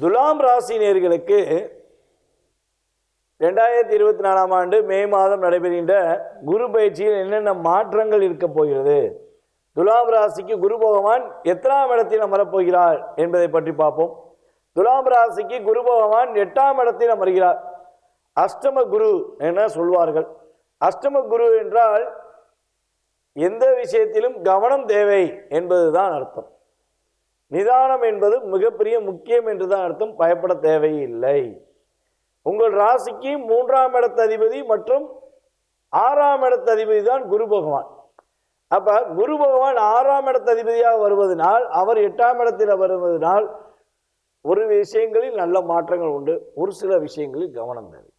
துலாம் ராசினியர்களுக்கு ரெண்டாயிரத்தி இருபத்தி நாலாம் ஆண்டு மே மாதம் நடைபெறுகின்ற குரு பயிற்சியில் என்னென்ன மாற்றங்கள் இருக்க போகிறது? துலாம் ராசிக்கு குரு பகவான் எத்தனாம் இடத்தில் அமரப்போகிறார் என்பதை பற்றி பார்ப்போம். துலாம் ராசிக்கு குரு பகவான் எட்டாம் இடத்தில் அமர்கிறார். அஷ்டம குரு என சொல்வார்கள். அஷ்டம குரு என்றால் எந்த விஷயத்திலும் கவனம் தேவை என்பதுதான் அர்த்தம். நிதானம் என்பது மிகப்பெரிய முக்கியம் என்று தான் அர்த்தம். பயப்பட தேவையில்லை. உங்கள் ராசிக்கு மூன்றாம் இடத்த அதிபதி மற்றும் ஆறாம் இடத்த அதிபதி தான் குரு பகவான். அப்போ குரு பகவான் ஆறாம் இடத்த அதிபதியாக வருவதனால் அவர் எட்டாம் இடத்தில் வருவதனால் ஒரு விஷயங்களில் நல்ல மாற்றங்கள் உண்டு. ஒரு சில விஷயங்களில் கவனம் தேவை.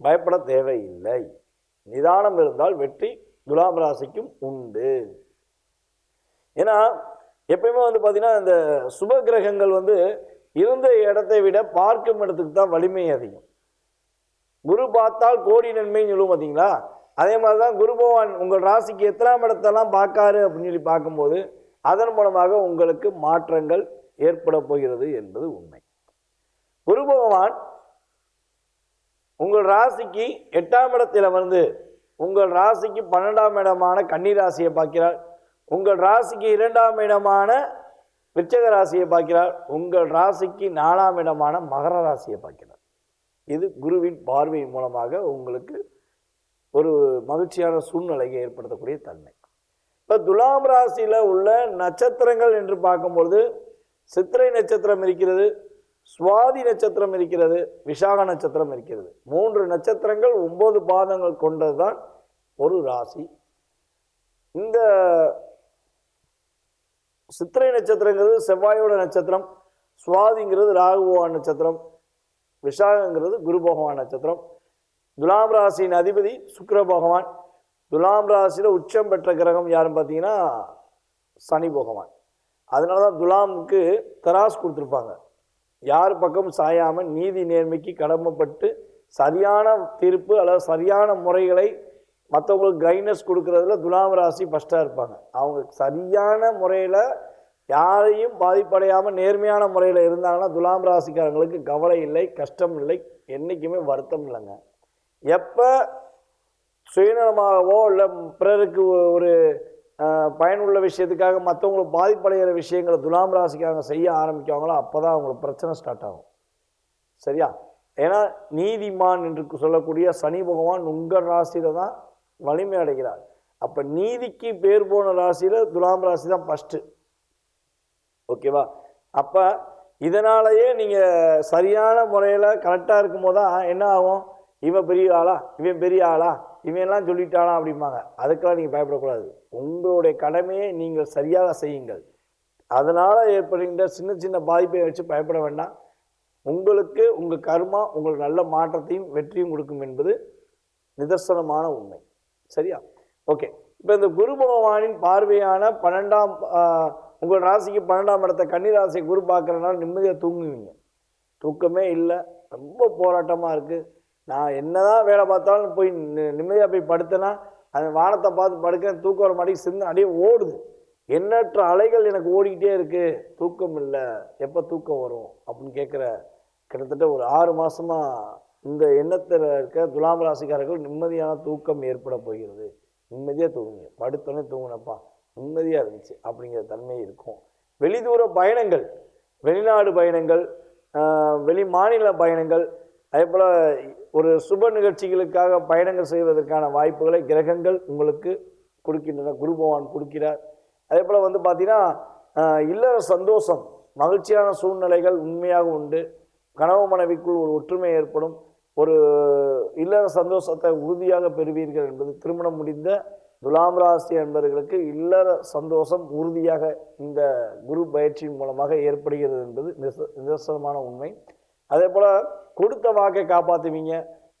பயப்பட தேவையில்லை. நிதானம் இருந்தால் வெற்றி துலாம் ராசிக்கும் உண்டு. ஏன்னா எப்பயுமே வந்து பார்த்திங்கன்னா இந்த சுப கிரகங்கள் வந்து இருந்த இடத்தை விட பார்க்கும் இடத்துக்கு தான் வலிமை அதிகம். குரு பார்த்தால் கோடி நன்மைன்னு சொல்லுவோம் பார்த்தீங்களா அதே மாதிரி தான் குரு பகவான் உங்கள் ராசிக்கு எத்தனாம் இடத்தெல்லாம் பார்க்காரு அப்படின்னு சொல்லி பார்க்கும்போது அதன் மூலமாக உங்களுக்கு மாற்றங்கள் ஏற்பட போகிறது என்பது உண்மை. குரு பகவான் உங்கள் ராசிக்கு எட்டாம் இடத்தில் வந்து உங்கள் ராசிக்கு பன்னெண்டாம் இடமான கன்னி ராசியை பார்க்கிறார். உங்கள் ராசிக்கு இரண்டாம் இடமான விச்சக ராசியை பார்க்கிறார். உங்கள் ராசிக்கு நாலாம் இடமான மகர ராசியை பார்க்கிறார். இது குருவின் பார்வை மூலமாக உங்களுக்கு ஒரு மகிழ்ச்சியான சூழ்நிலையை ஏற்படுத்தக்கூடிய தன்மை. இப்போ துலாம் ராசியில் உள்ள நட்சத்திரங்கள் என்று பார்க்கும்பொழுது சித்திரை நட்சத்திரம் இருக்கிறது சுவாதி நட்சத்திரம் இருக்கிறது விசாக நட்சத்திரம் இருக்கிறது. மூன்று நட்சத்திரங்கள் ஒம்பது பாதங்கள் கொண்டது தான் ஒரு ராசி. இந்த சித்திரை நட்சத்திரங்கிறது செவ்வாயோட நட்சத்திரம் சுவாதிங்கிறது ராகுபகவான் நட்சத்திரம் விஷாகங்கிறது குரு பகவான் நட்சத்திரம். துலாம் ராசியின் அதிபதி சுக்கர பகவான். துலாம் ராசியில் உச்சம் பெற்ற கிரகம் யாருன்னு பார்த்தீங்கன்னா சனி பகவான். அதனால தான் துலாமுக்கு தராஸ் கொடுத்துருப்பாங்க. யார் பக்கம் சாயாமல் நீதி நேர்மைக்கு கடமைப்பட்டு சரியான தீர்ப்பு அல்லது சரியான முறைகளை மற்றவங்களுக்கு கைனஸ் கொடுக்கறதுல துலாம் ராசி ஃபஸ்ட்டாக இருப்பாங்க. அவங்க சரியான முறையில் யாரையும் பாதிப்படையாமல் நேர்மையான முறையில் இருந்தாங்கன்னா துலாம் ராசிக்காரங்களுக்கு கவலை இல்லை கஷ்டம் இல்லை என்றைக்குமே வருத்தம் இல்லைங்க. எப்போ சுயநலமாகவோ இல்லை பிறருக்கு ஒரு பயனுள்ள விஷயத்துக்காக மற்றவங்களுக்கு பாதிப்படைகிற விஷயங்களை துலாம் ராசிக்காரங்க செய்ய ஆரம்பிக்காங்களோ அப்போ தான் அவங்களுக்கு பிரச்சனை ஸ்டார்ட் ஆகும். சரியா? ஏன்னா நீதிமான் என்று சொல்லக்கூடிய சனி பகவான் உங்கள் ராசியில தான் வலிமை அடைகிறார். அப்போ நீதிக்கு பேர் போன ராசியில் துலாம் ராசி தான் ஃபஸ்ட்டு ஓகேவா அப்போ இதனாலேயே நீங்கள் சரியான முறையில் கரெக்டாக இருக்கும்போது தான் என்ன ஆகும்? இவன் பெரிய ஆளா? இவன் பெரிய ஆளா? இவன் எல்லாம் சொல்லிட்டானா அப்படிம்பாங்க. அதுக்கெல்லாம் நீங்கள் பயப்படக்கூடாது. உங்களுடைய கடமையை நீங்கள் சரியாக செய்யுங்கள். அதனால் ஏற்படுகின்ற சின்ன சின்ன பாதிப்பை வச்சு பயப்பட வேண்டாம். உங்களுக்கு உங்கள் கர்மா உங்களுக்கு நல்ல மாற்றத்தையும் வெற்றியும் கொடுக்கும் என்பது நிதர்சனமான உண்மை. சரியா? ஓகே இப்போ இந்த குரு பகவானின் பார்வையான பன்னெண்டாம் உங்கள் ராசிக்கு பன்னெண்டாம் இடத்த கன்னி ராசியை குரு பார்க்குறதுனால நிம்மதியாக தூங்குவீங்க. தூக்கமே இல்லை. ரொம்ப போராட்டமாக இருக்குது நான் என்னதான் வேலை பார்த்தாலும் போய் நிம்மதியாக போய் படுத்தேன்னா அந்த வானத்தை பார்த்து படுக்கிறேன் தூக்கம் வர மாட்டேங்குது சிந்து அப்படியே ஓடுது. எண்ணற்ற அலைகள் எனக்கு ஓடிக்கிட்டே இருக்குது தூக்கம் இல்லை. எப்போ தூக்கம் வரும்? அப்படின்னு கேட்குற கிட்டத்தட்ட ஒரு ஆறு மாதமாக இந்த எண்ணத்தில் இருக்க துலாம் ராசிக்காரர்கள் நிம்மதியான தூக்கம் ஏற்பட போகிறது. நிம்மதியாக தூங்குங்க. படுத்தோன்னே தூங்கினப்பா. நிம்மதியாக இருந்துச்சு அப்படிங்கிற தன்மை இருக்கும். வெளிதூர பயணங்கள் வெளிநாடு பயணங்கள் வெளி மாநில பயணங்கள் அதே போல் ஒரு சுப நிகழ்ச்சிகளுக்காக பயணங்கள் செய்வதற்கான வாய்ப்புகளை கிரகங்கள் உங்களுக்கு கொடுக்கின்றன. குரு பகவான் கொடுக்கிறார். அதே போல் வந்து பார்த்திங்கன்னா இல்லற சந்தோஷம் மகிழ்ச்சியான சூழ்நிலைகள் உண்மையாக உண்டு. கணவன் மனைவிக்குள் ஒரு ஒற்றுமை ஏற்படும். ஒரு இல்லற சந்தோஷத்தை உறுதியாக பெறுவீர்கள் என்பது திருமணம் முடிந்த துலாம் ராசி என்பவர்களுக்கு இல்லற சந்தோஷம் உறுதியாக இந்த குரு பயிற்சியின் மூலமாக ஏற்படுகிறது என்பது நிதர்சனமான உண்மை. அதே போல் கொடுத்த வாக்கை காப்பாற்றுவீங்க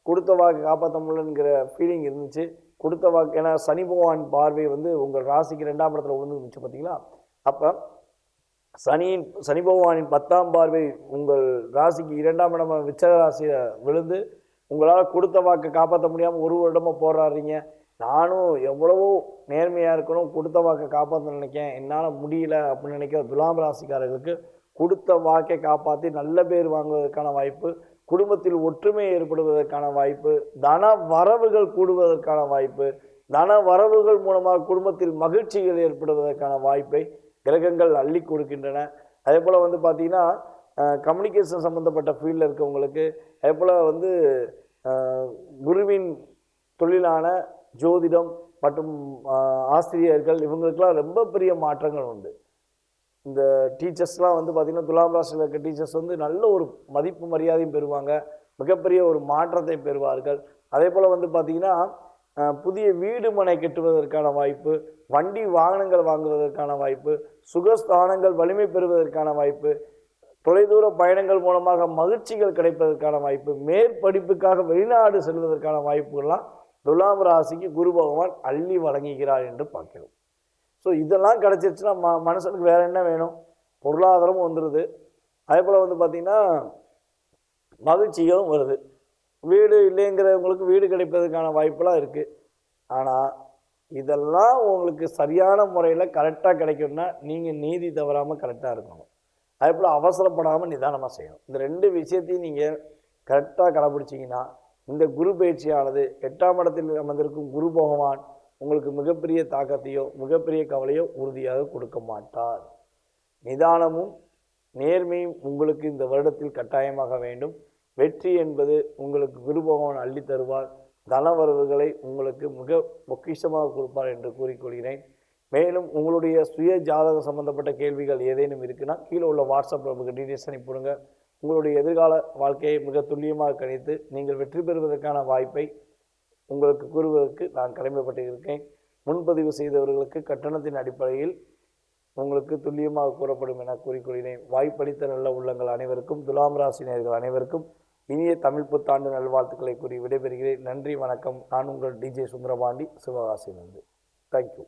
கொடுத்த வாக்கை காப்பாற்ற முடியலங்கிற ஃபீலிங் இருந்துச்சு. கொடுத்த வாக்கு ஏன்னா சனி பகவான் பார்வை வந்து உங்கள் ராசிக்கு ரெண்டாம் இடத்துல விழுந்துருந்துச்சு பார்த்தீங்களா அப்போ சனியின் சனி பகவானின் பத்தாம் பார்வை உங்கள் ராசிக்கு இரண்டாம் இடமான விச்சக ராசியை விழுந்து உங்களால் கொடுத்த வாக்கை காப்பாற்ற முடியாமல் ஒரு வருடமாக போராடுறீங்க. நானும் எவ்வளவோ நேர்மையாக இருக்கணும் கொடுத்த வாக்கை காப்பாற்ற நினைக்கேன். என்னால் முடியல அப்படின்னு நினைக்கிற துலாம் ராசிக்காரர்களுக்கு கொடுத்த வாக்கை காப்பாற்றி நல்ல பேர் வாங்குவதற்கான வாய்ப்பு குடும்பத்தில் ஒற்றுமை ஏற்படுவதற்கான வாய்ப்பு தன வரவுகள் கூடுவதற்கான வாய்ப்பு தன வரவுகள் மூலமாக குடும்பத்தில் மகிழ்ச்சிகள் ஏற்படுவதற்கான வாய்ப்பை கிரகங்கள் அள்ளி கொடுக்கின்றன. அதே போல் வந்து பார்த்திங்கன்னா கம்யூனிகேஷன் சம்மந்தப்பட்ட ஃபீல்டில் இருக்கவங்களுக்கு அதே போல் வந்து குருவின் தொழிலான ஜோதிடம் மற்றும் ஆசிரியர்கள் இவங்களுக்கெல்லாம் ரொம்ப பெரிய மாற்றங்கள் உண்டு. இந்த டீச்சர்ஸ்லாம் வந்து பார்த்திங்கன்னா துலாம் ராசியில் இருக்க டீச்சர்ஸ் வந்து நல்ல ஒரு மதிப்பு மரியாதையும் பெறுவாங்க. மிகப்பெரிய ஒரு மாற்றத்தை பெறுவார்கள். அதே போல் வந்து பார்த்திங்கன்னா புதிய வீடு மனை கட்டுவதற்கான வாய்ப்பு வண்டி வாகனங்கள் வாங்குவதற்கான வாய்ப்பு சுகஸ்தானங்கள் வலிமை பெறுவதற்கான வாய்ப்பு தொலைதூர பயணங்கள் மூலமாக மகிழ்ச்சிகள் கிடைப்பதற்கான வாய்ப்பு மேற்படிப்புக்காக வெளிநாடு செல்வதற்கான வாய்ப்புகள்லாம் துலாம் ராசிக்கு குரு பகவான் அள்ளி வழங்குகிறார் என்று பார்க்கிறோம். ஸோ இதெல்லாம் கிடச்சிருச்சுன்னா ம மனுஷனுக்கு வேறு என்ன வேணும்? பொருளாதாரமும் வந்துடுது அதே போல் வந்து பார்த்திங்கன்னா மகிழ்ச்சிகளும் வருது. வீடு இல்லைங்கிறவங்களுக்கு வீடு கிடைப்பதற்கான வாய்ப்பெல்லாம் இருக்குது ஆனால் இதெல்லாம் உங்களுக்கு சரியான முறையில் கரெக்டாக கிடைக்கும்னா நீங்கள் நீதி தவறாமல் கரெக்டாக இருக்கணும். அதே போல் அவசரப்படாமல் நிதானமாக செய்யணும். இந்த ரெண்டு விஷயத்தையும் நீங்கள் கரெக்டாக கடைப்பிடிச்சிங்கன்னா இந்த குரு பயிற்சியானது எட்டாம் இடத்தில் அமர்ந்திருக்கும் குரு பகவான் உங்களுக்கு மிகப்பெரிய தாக்கத்தையோ மிகப்பெரிய கவலையோ உறுதியாக கொடுக்க மாட்டார். நிதானமும் நேர்மையும் உங்களுக்கு இந்த வருடத்தில் கட்டாயமாக வேண்டும். வெற்றி என்பது உங்களுக்கு குரு பகவான் அள்ளி தருவார். தனவரவுகளை உங்களுக்கு மிக பொக்கிஷமாக கொடுப்பார் என்று கூறிக்கொள்கிறேன். மேலும் உங்களுடைய சுய ஜாதகம் சம்பந்தப்பட்ட கேள்விகள் ஏதேனும் இருக்குன்னா கீழே உள்ள வாட்ஸ்அப்பில் உங்களுக்கு டீட்டெயில்ஸ் அனுப்பிவிடுங்க உங்களுடைய எதிர்கால வாழ்க்கையை மிக துல்லியமாக கணித்து நீங்கள் வெற்றி பெறுவதற்கான வாய்ப்பை உங்களுக்கு கூறுவதற்கு நான் கடமைப்பட்டிருக்கேன். முன்பதிவு செய்தவர்களுக்கு கட்டணத்தின் அடிப்படையில் உங்களுக்கு துல்லியமாக கூறப்படும் என கூறிக்கொள்கிறேன். வாய்ப்பளித்த நல்ல உள்ளங்கள் அனைவருக்கும் துலாம் ராசினியர்கள் அனைவருக்கும் இனிய தமிழ் புத்தாண்டு நல்வாழ்த்துக்களை கூறி விடைபெறுகிறேன். நன்றி வணக்கம். நான் உங்கள் டிஜே சுந்தரபாண்டி. சிவகாசியிலிருந்து. தேங்க்யூ